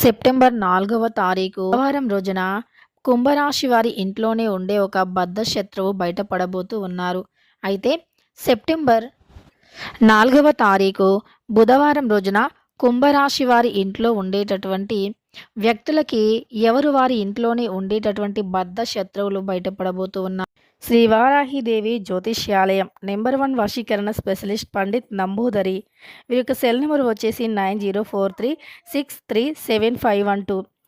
September నాలుగవ తారీఖు వారం రోజున కుంభరాశి వారి ఇంట్లోనే ఉండే ఒక బద్ధ శత్రువు బయటపడబోతూ ఉన్నారు. అయితే సెప్టెంబర్ నాలుగవ తారీఖు బుధవారం రోజున కుంభరాశి వారి ఇంట్లో ఉండేటటువంటి వ్యక్తులకి ఎవరు వారి ఇంట్లోనే ఉండేటటువంటి బద్ధ శత్రువులు బయటపడబోతూ ఉన్నారు. శ్రీ వారాహిదేవి జ్యోతిష్యాలయం నెంబర్ వన్ వశీకరణ స్పెషలిస్ట్ పండిత్ నంబూదరి. వీరి యొక్క సెల్ నెంబర్ వచ్చేసి nine zero four three six three seven five one two.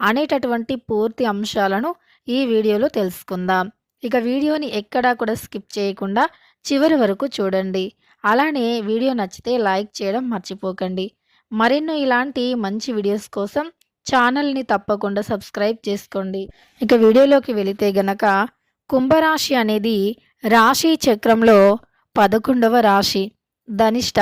అనేటటువంటి పూర్తి అంశాలను ఈ వీడియోలో తెలుసుకుందాం. ఇక వీడియోని ఎక్కడా కూడా స్కిప్ చేయకుండా చివరి వరకు చూడండి. అలానే వీడియో నచ్చితే లైక్ చేయడం మర్చిపోకండి. మరెన్నో ఇలాంటి మంచి వీడియోస్ కోసం ఛానల్ని తప్పకుండా సబ్స్క్రైబ్ చేసుకోండి. ఇక వీడియోలోకి వెళితే గనక కుంభరాశి అనేది రాశి చక్రంలో పదకొండవ రాశి. ధనిష్ట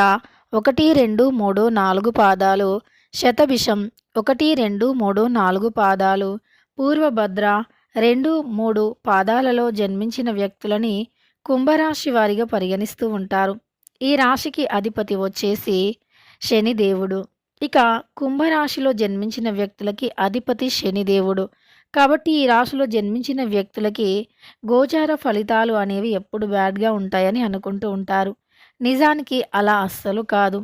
ఒకటి రెండు మూడు నాలుగు పాదాలు శతభిషం ఒకటి రెండు మూడు నాలుగు పాదాలు. పూర్వభద్ర రెండు మూడు పాదాలలో జన్మించిన వ్యక్తులని కుంభరాశి వారిగా పరిగణిస్తూ ఉంటారు. ఈ రాశికి అధిపతి వచ్చేసి శనిదేవుడు. ఇక కుంభరాశిలో జన్మించిన వ్యక్తులకి అధిపతి శనిదేవుడు. కాబట్టి ఈ రాశిలో జన్మించిన వ్యక్తులకి గోచార ఫలితాలు అనేవి ఎప్పుడు బ్యాడ్గా ఉంటాయని అనుకుంటూ ఉంటారు. నిజానికి అలా అస్సలు కాదు.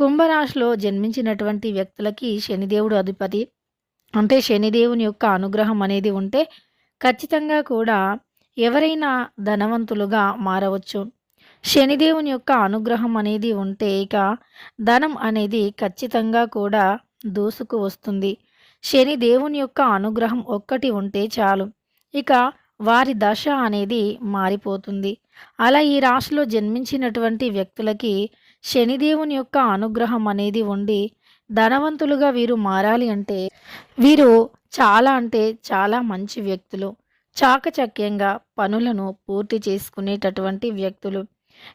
కుంభరాశిలో జన్మించినటువంటి వ్యక్తులకి శనిదేవుడు అధిపతి. అంటే శనిదేవుని యొక్క అనుగ్రహం అనేది ఉంటే ఖచ్చితంగా కూడా ఎవరైనా ధనవంతులుగా మారవచ్చు. శనిదేవుని యొక్క అనుగ్రహం అనేది ఉంటే ఇక ధనం అనేది ఖచ్చితంగా కూడా దూసుకు వస్తుంది. శని దేవుని యొక్క అనుగ్రహం ఒక్కటి ఉంటే చాలు. ఇక వారి దశ అనేది మారిపోతుంది. అలా ఈ రాశిలో జన్మించినటువంటి వ్యక్తులకి శనిదేవుని యొక్క అనుగ్రహం అనేది ఉండి ధనవంతులుగా వీరు మారాలి అంటే వీరు చాలా అంటే చాలా మంచి వ్యక్తులు. చాకచక్యంగా పనులను పూర్తి చేసుకునేటటువంటి వ్యక్తులు.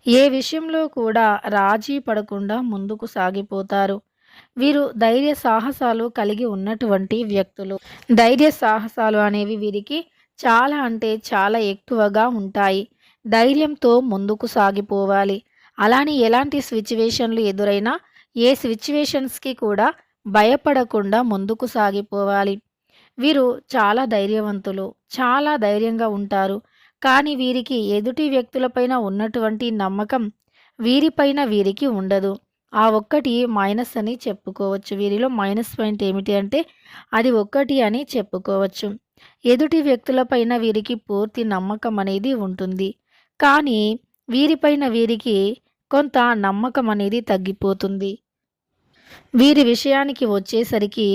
ఏ విషయంలో కూడా రాజీ పడకుండా ముందుకు సాగిపోతారు. వీరు ధైర్య సాహసాలు కలిగి ఉన్నటువంటి వ్యక్తులు. ధైర్య సాహసాలు అనేవి వీరికి చాలా అంటే చాలా ఎక్కువగా ఉంటాయి. ధైర్యంతో ముందుకు సాగిపోవాలి. అలానే ఎలాంటి సిచ్యువేషన్లు ఎదురైనా ఏ సిచ్యువేషన్స్కి కూడా భయపడకుండా ముందుకు సాగిపోవాలి. వీరు చాలా ధైర్యవంతులు చాలా ధైర్యంగా ఉంటారు. కానీ వీరికి ఎదుటి వ్యక్తులపైన ఉన్నటువంటి నమ్మకం వీరిపైన వీరికి ఉండదు. ఆ ఒక్కటి మైనస్ అని చెప్పుకోవచ్చు. వీరిలో మైనస్ పాయింట్ ఏమిటి అంటే అది ఒక్కటి అని చెప్పుకోవచ్చు. ఎదుటి వ్యక్తులపైన వీరికి పూర్తి నమ్మకం అనేది ఉంటుంది. కానీ వీరిపైన వీరికి కొంత నమ్మకం అనేది తగ్గిపోతుంది. వీరి విషయానికి వచ్చేసరికి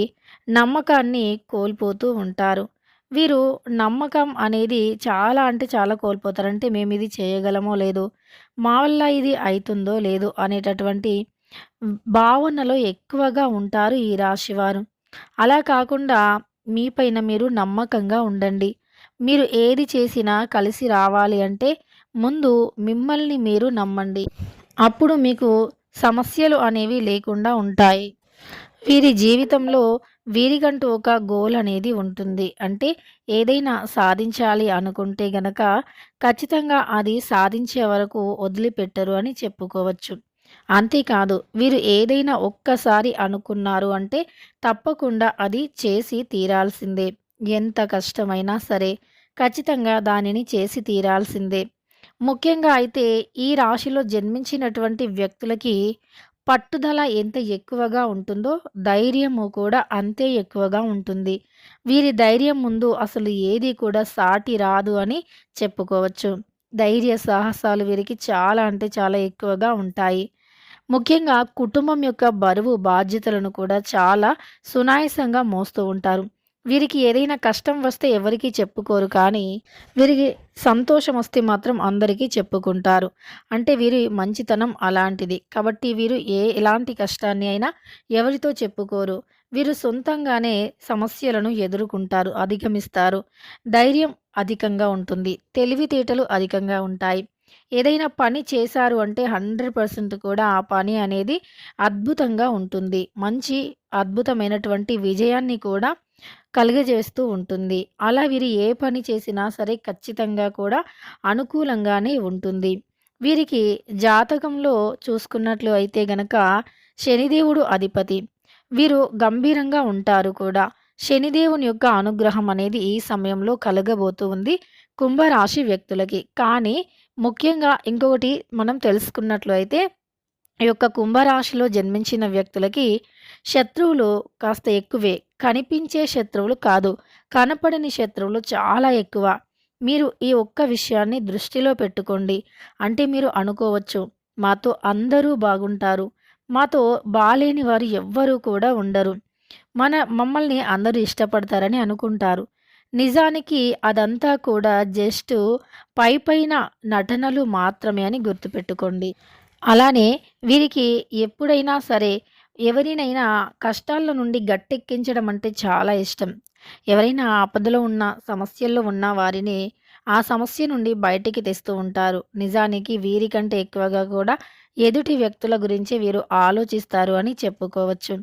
నమ్మకాన్ని కోల్పోతూ ఉంటారు. వీరు నమ్మకం అనేది చాలా అంటే చాలా కోల్పోతారు. అంటే మేము ఇది చేయగలమో లేదు మా వల్ల ఇది అవుతుందో లేదో అనేటటువంటి భావనలో ఎక్కువగా ఉంటారు ఈ రాశివారు అలా కాకుండా మీపైన మీరు నమ్మకంగా ఉండండి. మీరు ఏది చేసినా కలిసి రావాలి అంటే ముందు మిమ్మల్ని మీరు నమ్మండి. అప్పుడు మీకు సమస్యలు అనేవి లేకుండా ఉంటాయి. వీరి జీవితంలో వీరికంటూ ఒక గోల్ అనేది ఉంటుంది. అంటే ఏదైనా సాధించాలి అనుకుంటే గనక ఖచ్చితంగా అది సాధించే వరకు వదిలిపెట్టరు అని చెప్పుకోవచ్చు. అంతేకాదు వీరు ఏదైనా ఒక్కసారి అనుకున్నారు అంటే తప్పకుండా అది చేసి తీరాల్సిందే. ఎంత కష్టమైనా సరే ఖచ్చితంగా దానిని చేసి తీరాల్సిందే. ముఖ్యంగా అయితే ఈ రాశిలో జన్మించినటువంటి వ్యక్తులకి పట్టుదల ఎంత ఎక్కువగా ఉంటుందో ధైర్యము కూడా అంతే ఎక్కువగా ఉంటుంది. వీరి ధైర్యం ముందు అసలు ఏది కూడా సాటి రాదు అని చెప్పుకోవచ్చు. ధైర్య సాహసాలు వీరికి చాలా అంటే చాలా ఎక్కువగా ఉంటాయి. ముఖ్యంగా కుటుంబం యొక్క బరువు బాధ్యతలను కూడా చాలా సునాయసంగా మోస్తూ ఉంటారు. వీరికి ఏదైనా కష్టం వస్తే ఎవరికి చెప్పుకోరు కానీ వీరికి సంతోషం వస్తే మాత్రం అందరికీ చెప్పుకుంటారు అంటే వీరి మంచితనం అలాంటిది కాబట్టి వీరు ఏ ఎలాంటి కష్టాన్ని అయినా ఎవరితో చెప్పుకోరు వీరు సొంతంగానే సమస్యలను ఎదుర్కొంటారు, అధిగమిస్తారు. ధైర్యం అధికంగా ఉంటుంది. తెలివితేటలు అధికంగా ఉంటాయి. ఏదైనా పని చేశారు అంటే 100% కూడా ఆ పని అనేది అద్భుతంగా ఉంటుంది. మంచి అద్భుతమైనటువంటి విజయాన్ని కూడా కలుగజేస్తూ ఉంటుంది. అలా వీరు ఏ పని చేసినా సరే ఖచ్చితంగా కూడా అనుకూలంగానే ఉంటుంది. వీరికి జాతకంలో చూసుకున్నట్లు అయితే గనక శనిదేవుడు అధిపతి. వీరు గంభీరంగా ఉంటారు కూడా. శనిదేవుని యొక్క అనుగ్రహం అనేది ఈ సమయంలో కలగబోతూ ఉంది కుంభరాశి వ్యక్తులకి. కానీ ముఖ్యంగా ఇంకొకటి మనం తెలుసుకున్నట్లు అయితే యొక్క కుంభరాశిలో జన్మించిన వ్యక్తులకి శత్రువులు కాస్త ఎక్కువే. కనిపించే శత్రువులు కాదు. కనపడని శత్రువులు చాలా ఎక్కువ. మీరు ఈ ఒక్క విషయాన్ని దృష్టిలో పెట్టుకోండి. అంటే మీరు అనుకోవచ్చు, మాతో అందరూ బాగుంటారు. మాతో బాలేని వారు ఎవ్వరూ కూడా ఉండరు. మన మమ్మల్ని అందరూ ఇష్టపడతారని అనుకుంటారు. నిజానికి అదంతా కూడా జస్ట్ పైపైన నటనలు మాత్రమే అని గుర్తుపెట్టుకోండి. అలానే వీరికి ఎప్పుడైనా సరే ఎవరినైనా కష్టాల నుండి గట్టెక్కించడం అంటే చాలా ఇష్టం. ఎవరైనా ఆపదలో ఉన్న, సమస్యల్లో ఉన్న వారిని ఆ సమస్య నుండి బయటికి తెస్తూ ఉంటారు. నిజానికి వీరికంటే ఎక్కువగా కూడా ఎదుటి వ్యక్తుల గురించి వీరు ఆలోచిస్తారు అని చెప్పుకోవచ్చు.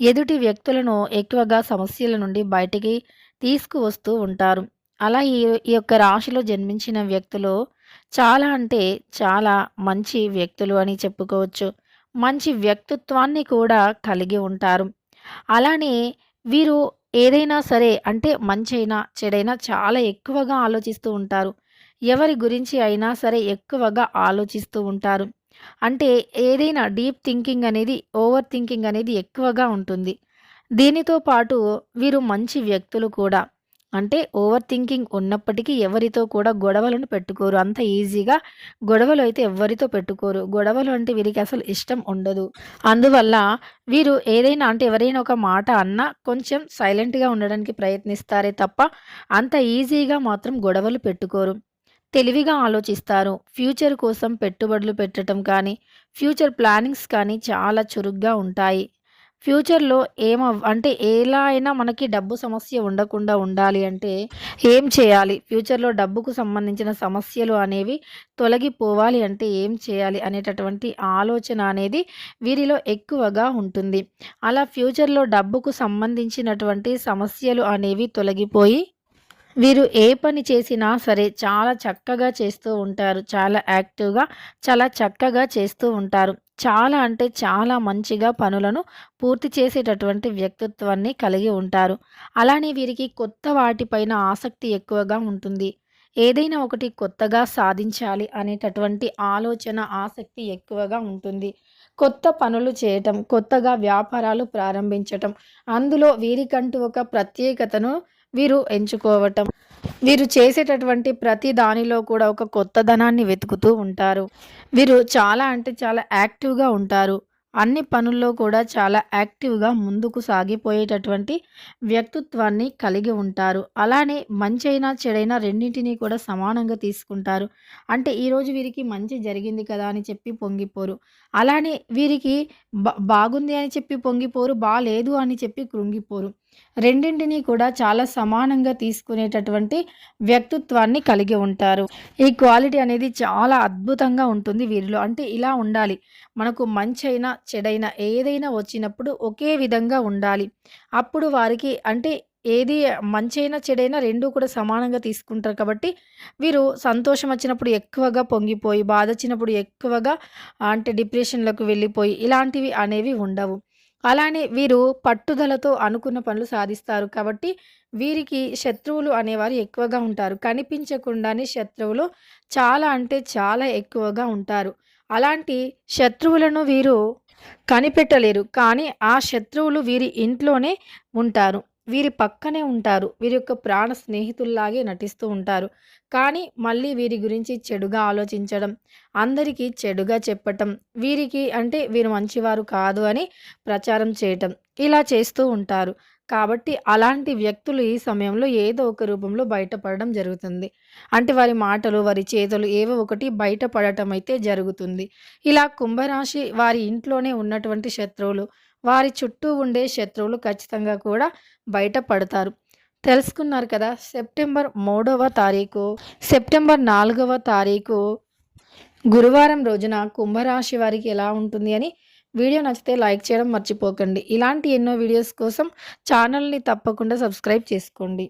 ఎదుటి వ్యక్తులను ఎక్కువగా సమస్యల నుండి బయటికి తీసుకువస్తూ ఉంటారు. అలా ఈ ఈ యొక్క రాశిలో జన్మించిన వ్యక్తులు చాలా అంటే చాలా మంచి వ్యక్తులు అని చెప్పుకోవచ్చు. మంచి వ్యక్తిత్వాన్ని కూడా కలిగి ఉంటారు. అలానే వీరు ఏదైనా సరే అంటే మంచైనా, చెడైనా చాలా ఎక్కువగా ఆలోచిస్తూ ఉంటారు. ఎవరి గురించి అయినా సరే ఎక్కువగా ఆలోచిస్తూ ఉంటారు. అంటే ఏదైనా డీప్ థింకింగ్ అనేది, ఓవర్ థింకింగ్ అనేది ఎక్కువగా ఉంటుంది. దీనితో పాటు వీరు మంచి వ్యక్తులు కూడా. అంటే ఓవర్ థింకింగ్ ఉన్నప్పటికీ ఎవరితో కూడా గొడవలను పెట్టుకోరు. అంత ఈజీగా గొడవలు అయితే ఎవరితో పెట్టుకోరు. గొడవలు అంటే వీరికి అసలు ఇష్టం ఉండదు. అందువల్ల వీరు ఏదైనా అంటే ఎవరైనా ఒక మాట అన్నా కొంచెం సైలెంట్‌గా ఉండడానికి ప్రయత్నిస్తారే తప్ప అంత ఈజీగా మాత్రం గొడవలు పెట్టుకోరు. తెలివిగా ఆలోచిస్తారు. ఫ్యూచర్ కోసం పెట్టుబడులు పెట్టటం కానీ, ఫ్యూచర్ ప్లానింగ్స్ కానీ చాలా చురుగ్గా ఉంటాయి. ఫ్యూచర్‌లో ఏమవ్ అంటే ఎలా అయినా మనకి డబ్బు సమస్య ఉండకుండా ఉండాలి అంటే ఏం చేయాలి? ఫ్యూచర్‌లో డబ్బుకు సంబంధించిన సమస్యలు అనేవి తొలగిపోవాలి అంటే ఏం చేయాలి? అనేటటువంటి ఆలోచన అనేది వీరిలో ఎక్కువగా ఉంటుంది. అలా ఫ్యూచర్‌లో డబ్బుకు సంబంధించినటువంటి సమస్యలు అనేవి తొలగిపోయి వీరు ఏ పని చేసినా సరే చాలా చక్కగా చేస్తూ ఉంటారు. చాలా యాక్టివ్‌గా, చాలా చక్కగా చేస్తూ ఉంటారు. చాలా అంటే చాలా మంచిగా పనులను పూర్తి చేసేటటువంటి వ్యక్తిత్వాన్ని కలిగి ఉంటారు. అలానే వీరికి కొత్త వాటిపైన ఆసక్తి ఎక్కువగా ఉంటుంది. ఏదైనా ఒకటి కొత్తగా సాధించాలి అనేటటువంటి ఆలోచన, ఆసక్తి ఎక్కువగా ఉంటుంది. కొత్త పనులు చేయటం, కొత్తగా వ్యాపారాలు ప్రారంభించటం, అందులో వీరికంటూ ఒక ప్రత్యేకతను వీరు ఎంచుకోవటం. వీరు చేసేటటువంటి ప్రతి దానిలో కూడా ఒక కొత్తదనాన్ని వెతుకుతూ ఉంటారు. వీరు చాలా అంటే చాలా యాక్టివ్‌గా ఉంటారు. అన్ని పనుల్లో కూడా చాలా యాక్టివ్‌గా ముందుకు సాగిపోయేటటువంటి వ్యక్తిత్వాన్ని కలిగి ఉంటారు. అలానే మంచైనా, చెడైనా రెండింటిని కూడా సమానంగా తీసుకుంటారు. అంటే ఈరోజు వీరికి మంచి జరిగింది కదా! అని చెప్పి పొంగిపోరు. అలానే వీరికి బ బాగుంది అని చెప్పి పొంగిపోరు. బాగాలేదు అని చెప్పి కృంగిపోరు. రెండింటిని కూడా చాలా సమానంగా తీసుకునేటటువంటి వ్యక్తిత్వాన్ని కలిగి ఉంటారు. ఈ క్వాలిటీ అనేది చాలా అద్భుతంగా ఉంటుంది వీరిలో. అంటే ఇలా ఉండాలి. మనకు మంచైనా, చెడైనా ఏదైనా వచ్చినప్పుడు ఒకే విధంగా ఉండాలి. అప్పుడు వారికి అంటే ఏది మంచైనా, చెడైనా రెండూ కూడా సమానంగా తీసుకుంటారు కాబట్టి వీరు సంతోషం వచ్చినప్పుడు ఎక్కువగా పొంగిపోయి, బాధ వచ్చినప్పుడు ఎక్కువగా అంటే డిప్రెషన్లకు వెళ్ళిపోయి ఇలాంటివి అనేవి ఉండవు. అలానే వీరు పట్టుదలతో అనుకున్న పనులు సాధిస్తారు. కాబట్టి వీరికి శత్రువులు అనేవారు ఎక్కువగా ఉంటారు. కనిపించకుండానే శత్రువులు చాలా అంటే చాలా ఎక్కువగా ఉంటారు. అలాంటి శత్రువులను వీరు కనిపెట్టలేరు. కానీ ఆ శత్రువులు వీరి ఇంట్లోనే ఉంటారు. వీరి పక్కనే ఉంటారు. వీరి యొక్క ప్రాణ స్నేహితుల్లాగే నటిస్తూ ఉంటారు. కానీ మళ్ళీ వీరి గురించి చెడుగా ఆలోచించడం, అందరికీ చెడుగా చెప్పటం, వీరికి అంటే వీరు మంచివారు కాదు అని ప్రచారం చేయటం, ఇలా చేస్తూ ఉంటారు. కాబట్టి అలాంటి వ్యక్తులు ఈ సమయంలో ఏదో ఒక రూపంలో బయటపడడం జరుగుతుంది. అంటే వారి మాటలు, వారి చేతులు ఏవో ఒకటి బయటపడటం అయితే జరుగుతుంది. ఇలా కుంభరాశి వారి ఇంట్లోనే ఉన్నటువంటి శత్రువులు వారి చుట్టూ ఉండే శత్రువులు ఖచ్చితంగా కూడా బయటపడతారు తెలుసుకున్నారు కదా సెప్టెంబర్ మూడవ తారీఖు సెప్టెంబర్ నాలుగవ తారీఖు గురువారం రోజున కుంభరాశి వారికి ఎలా ఉంటుంది అని వీడియో నచ్చితే లైక్ చేయడం మర్చిపోకండి. ఇలాంటి ఎన్నో వీడియోస్ కోసం ఛానల్ని తప్పకుండా సబ్స్క్రైబ్ చేసుకోండి.